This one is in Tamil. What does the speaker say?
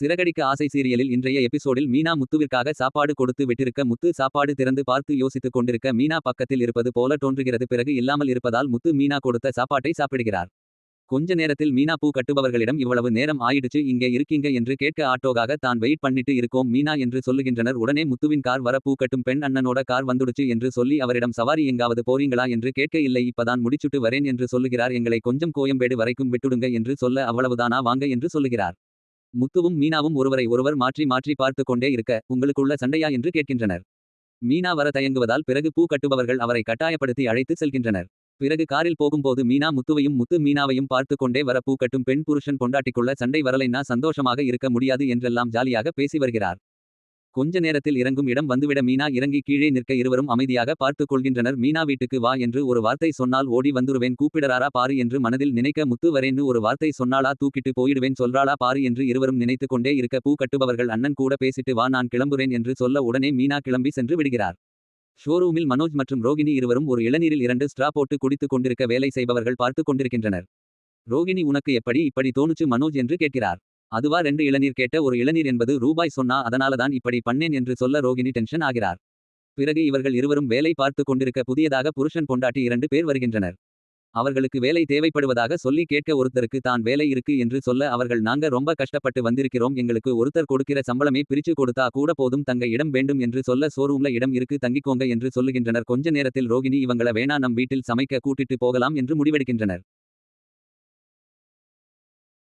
சிறகடிக்க ஆசை சீரியலில் இன்றைய எபிசோடில் மீனா முத்துவிற்காக சாப்பாடு கொடுத்து விட்டிருக்க முத்து சாப்பாடு திறந்து பார்த்து யோசித்துக் கொண்டிருக்க மீனா பக்கத்தில் இருப்பது போல தோன்றுகிறது. பிறகு இல்லாமல் இருப்பதால் முத்து மீனா கொடுத்த சாப்பாட்டை சாப்பிடுகிறார். கொஞ்ச நேரத்தில் மீனா பூ கட்டுபவர்களிடம் இவ்வளவு நேரம் ஆயிடுச்சு இங்கே இருக்கீங்க என்று கேட்க ஆட்டோக்காக தான் வெயிட் பண்ணிட்டு இருக்கோம் மீனா என்று சொல்லுகின்றனர். உடனே முத்துவின் கார் வர பூ கட்டும் பெண் அண்ணனோட கார் வந்துடுச்சு என்று சொல்லி அவரிடம் சவாரி எங்காவது போறீங்களா என்று கேட்க இல்லை இப்பதான் முடிச்சுட்டு வரேன் என்று சொல்லுகிறார். எங்களை கொஞ்சம் கோயம்பேடு வரைக்கும் விட்டுடுங்க என்று சொல்ல அவ்வளவுதானா வாங்க என்று சொல்லுகிறார். முத்துவும் மீனாவும் ஒருவரை ஒருவர் மாற்றி மாற்றி பார்த்து கொண்டே இருக்க உங்களுக்குள்ள சண்டையா? என்று கேட்கின்றனர். மீனா வர தயங்குவதால் பிறகு பூ கட்டுபவர்கள் அவரை கட்டாயப்படுத்தி அழைத்து செல்கின்றனர். பிறகு காரில் போகும்போது மீனா முத்துவையும் முத்து மீனாவையும் பார்த்து கொண்டே வர பூ கட்டும் பெண் புருஷன் பொண்டாட்டிக்குள்ள சண்டை வரலைன்னா சந்தோஷமாக இருக்க முடியாது என்றெல்லாம் ஜாலியாக பேசி வருகிறார். கொஞ்ச நேரத்தில் இறங்கும் இடம் வந்துவிட மீனா இறங்கி கீழே நிற்க இருவரும் அமைதியாக பார்த்துக் கொள்கின்றனர். மீனா வீட்டுக்கு வா என்று ஒரு வார்த்தை சொன்னால் ஓடி வந்துருவேன். கூப்பிடறாரா பாரு என்று மனதில் நினைக்க முத்து வரேன்னு ஒரு வார்த்தை சொன்னாலா தூக்கிட்டு போயிடுவேன் சொல்றாளா? பாரு என்று இருவரும் நினைத்து கொண்டே இருக்க பூ கட்டுபவர்கள் அண்ணன் கூட பேசிட்டு வா நான் கிளம்புறேன் என்று சொல்ல உடனே மீனா கிளம்பி சென்று விடுகிறார். ஷோரூமில் மனோஜ் மற்றும் ரோகிணி இருவரும் ஒரு இளநீரில் இரண்டு ஸ்ட்ரா போட்டு குடித்துக் கொண்டிருக்க வேலை செய்பவர்கள் பார்த்துக் கொண்டிருக்கின்றனர். ரோகிணி உனக்கு எப்படி இப்படி தோணுச்சு மனோஜ் என்று கேட்கிறார். அதுவா ரெண்டு இளநீர் கேட்ட ஒரு இளநீர் என்பது ரூபாய் சொன்னா அதனாலதான் இப்படி பண்ணேன் என்று சொல்ல ரோகிணி டென்ஷன் ஆகிறார். பிறகு இவர்கள் இருவரும் வேலை பார்த்து கொண்டிருக்க புதியதாக புருஷன் பொண்டாட்டி இரண்டு பேர் வருகின்றனர். அவர்களுக்கு வேலை தேவைப்படுவதாக சொல்லி கேட்க ஒருத்தருக்கு தான் வேலை இருக்கு என்று சொல்ல அவர்கள் நாங்க ரொம்ப கஷ்டப்பட்டு வந்திருக்கிறோம் எங்களுக்கு ஒருத்தர் கொடுக்கிற சம்பளமே பிரிச்சு கொடுத்தா கூட போதும் தங்க இடம் வேண்டும் என்று சொல்ல ஷோரூம்ல இடம் இருக்கு தங்கிக்கோங்க என்று சொல்லுகின்றனர். கொஞ்ச நேரத்தில் ரோகிணி இவங்கள வேணா நம் வீட்டில் சமைக்க கூட்டிட்டு போகலாம் என்று முடிவெடுக்கின்றனர்.